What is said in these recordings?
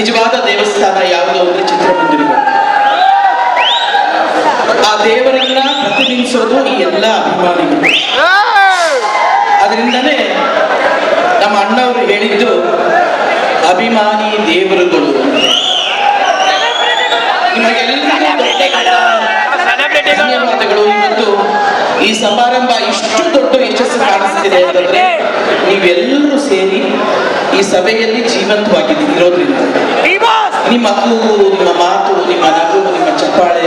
ನಿಜವಾದ ದೇವಸ್ಥಾನ ಯಾವುದು ಚಿತ್ರ ಚಿತ್ರಮಂದಿರಗಳು ಆ ದೇವರನ್ನ ಪ್ರತಿನಿಧಿಸೋದು ಈ ಎಲ್ಲ ಅಭಿಮಾನಿಗಳು. ಅದರಿಂದನೇ ನಮ್ಮ ಅಣ್ಣವರು ಹೇಳಿದ್ದು, ಅಭಿಮಾನಿ ದೇವರುಗಳು. ಧನ್ಯವಾದಗಳು. ಇವತ್ತು ಈ ಸಮಾರಂಭ ಇಷ್ಟು ದೊಡ್ಡ ಯಶಸ್ಸು ಕಾಣಿಸ್ತಿದೆ ಅಂತಂದ್ರೆ, ನೀವೆಲ್ಲರೂ ಸೇರಿ ಈ ಸಭೆಯಲ್ಲಿ ಜೀವಂತವಾಗಿ ಇರೋದ್ರಿಂದ. ನಿಮ್ಮ ಕೂಗು ನಿಮ್ಮ ಮಾತು ನಿಮ್ಮ ನಗು ನಿಮ್ಮ ಚಪ್ಪಾಳೆ.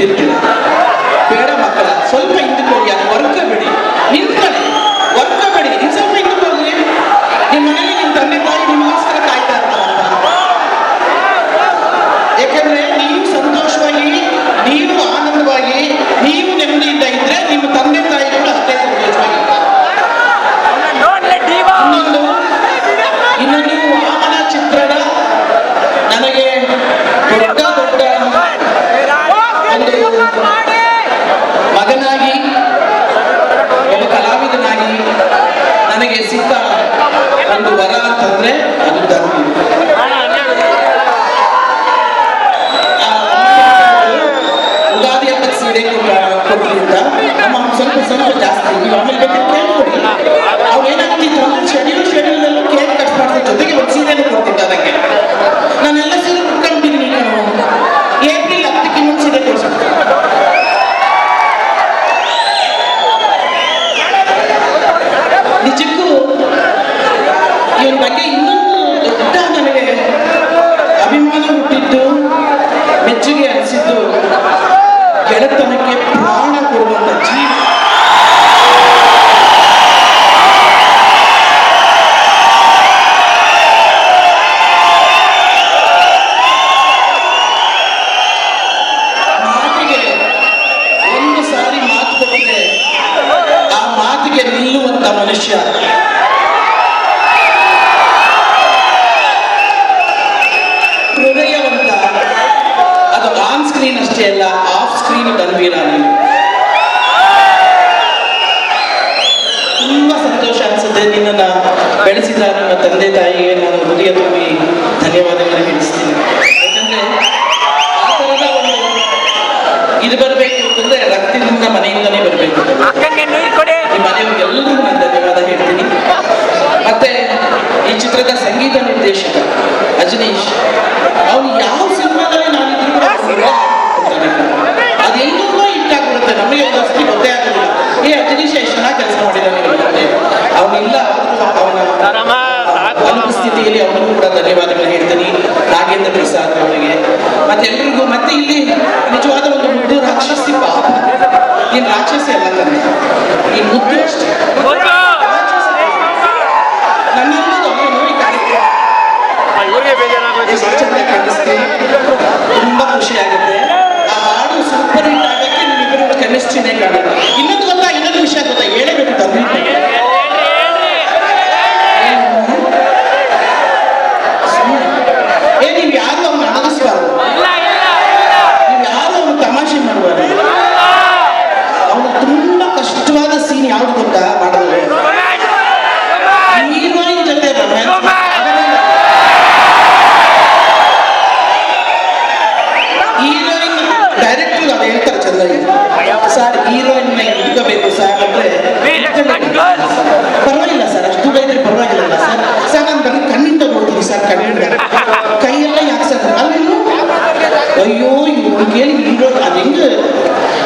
Thank. ಮನುಷ್ಯ ಹೃದಯವಂತ. ಅದು ಆನ್ ಸ್ಕ್ರೀನ್ ಅಷ್ಟೇ ಅಲ್ಲ ಆಫ್ ಸ್ಕ್ರೀನ್ ಗಂಭೀರ ತುಂಬಾ ಸಂತೋಷ ಅನಿಸುತ್ತೆ ನಿನ್ನನ್ನು ಬೆಳೆಸಿದ ನನ್ನ ತಂದೆ ತಾಯಿಗೆ. ನಾನು ಹೃದಯ ತುಂಬಿ ಧನ್ಯವಾದಗಳನ್ನ ತಿಳಿಸ್ತೀನಿ ಯಾಕಂದ್ರೆ ಆ ಥರದ ಒಂದು ಇದು ಬರಬೇಕು ಅಂತಂದ್ರೆ ರಕ್ತದಿಂದ ಮನೆಯಿಂದನೇ ಬರಬೇಕು. ಪರವಾಗಿಲ್ಲ ಸರ್, ಅಷ್ಟು ಬೈದ್ರೆ ಪರವಾಗಿಲ್ಲ ಸರ್. ಸರ್, ನಾನು ಬರೀ ಕಣ್ಣಿಂದ ನೋಡ್ತೀನಿ ಸರ್ ಕಣ್ಣಿಂದ ಕೈಯೆಲ್ಲ ಯಾಕೆ ಸರ್ ಅಲ್ಲಿ ಅಯ್ಯೋ ಇವ್ರಿಗೆ ಹೇಳಿ ಹೀರೋ ಅದು ಹೆಂಗೆ?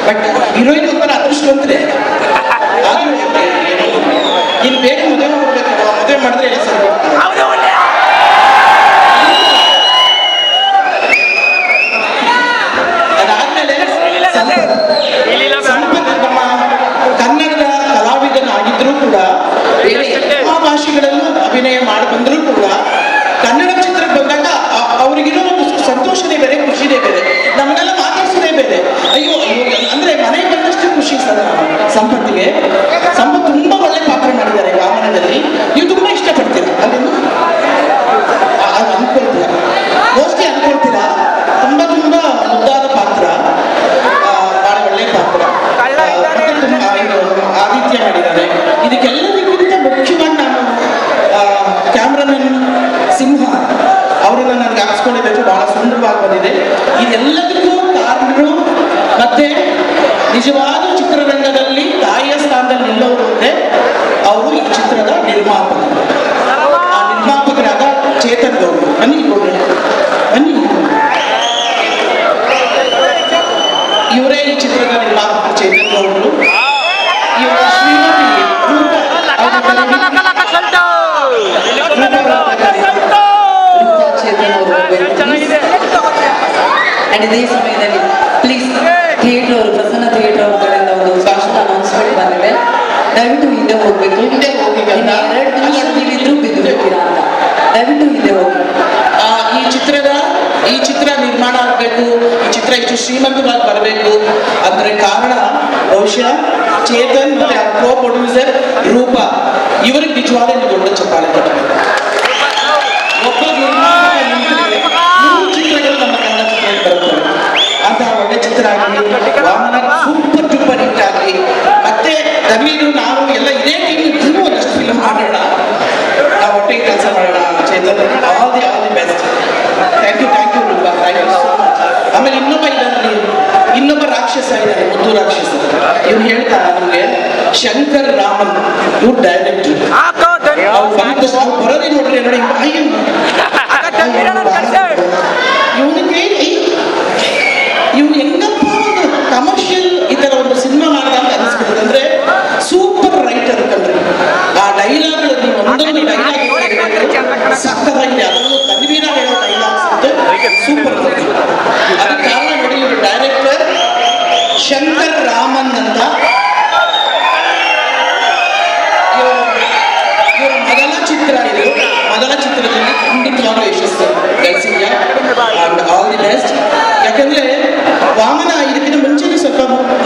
ಬಟ್ ಹೀರೋಯಿನ್ ಒಬ್ಬರ ಅದೃಷ್ಟವಂತ್ರೆ ಈ ಶ್ರೀಮತಿ ಥಿಯೇಟರ್ ಪ್ರಸನ್ನ ಥಿಯೇಟರ್ ಒಂದು ಬಂದಿದೆ ಹೋಗ್ಬೇಕು ಬಿದ್ದು ಚಿತ್ರದ ಈ ಚಿತ್ರ ನಿರ್ಮಾಣ ಬರಬೇಕು ಈ ಚಿತ್ರ ಹೆಚ್ಚು ಶ್ರೀಮಂತವಾಗಿ ಬರಬೇಕು ಅದರ ಕಾರಣ ಬಹುಶಃ ಚೇತನ್ ಮತ್ತೆ ಪ್ರೊಡ್ಯೂಸರ್ ರೂಪ ಇವರಿಗೆ ನಿಜವಾದ ಒಂದು ದೊಡ್ಡ ಚಪ್ಪಾಳೆ ಕೊಡಬೇಕು ಶಂಕರ್ ರಾಮನ್ ಇವ್ರು ಡೈರೆಕ್ಟರ್ ಅವ್ರು ಬಂದ ಸಲ ಬರೋದೇ ನೋಡ್ರಿ ನೋಡಿ ವಾಮನ ಇದಕ್ಕಿಂತ ಮುಂಚೆನೂ ಸ್ವಲ್ಪ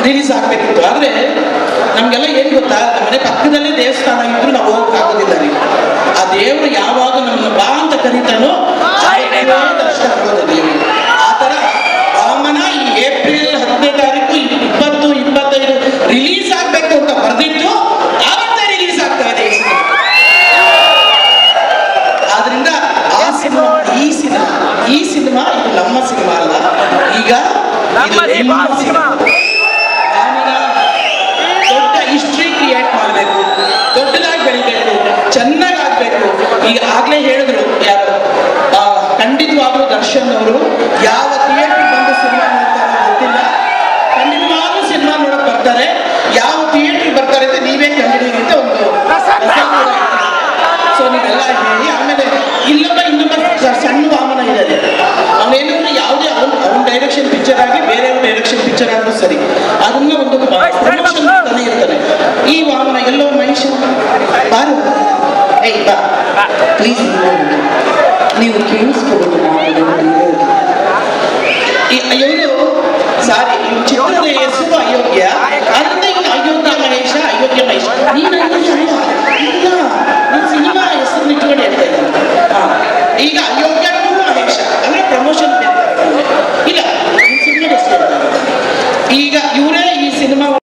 ರಿಲೀಸ್ ಆಗಬೇಕಿತ್ತು. ಆದರೆ ನಮಗೆಲ್ಲ ಏನು ಗೊತ್ತಾ? ಮನೆ ಪಕ್ಕದಲ್ಲೇ ದೇವಸ್ಥಾನ ಇದ್ರು ನಾವು ಹೋಗೋಕ್ಕಾಗೋದಿಲ್ಲ ರೀ ಆ ದೇವರು ಯಾವಾಗ ನಮ್ಮನ್ನು ಬಾ ಅಂತ ಕರೀತಾನೋ ದರ್ಶನ ಕೊಡೋದು ದೇವರು ಚೆನ್ನಾಗಿ ಆಗಬೇಕು ಈಗ ಆಗ್ಲೇ ಹೇಳಿದ್ರು ಯಾರು? ಖಂಡಿತವಾಗ್ಲೂ ದರ್ಶನ್ ಅವರು ಯಾವ sabe? Eu tirou o DS do Bahia.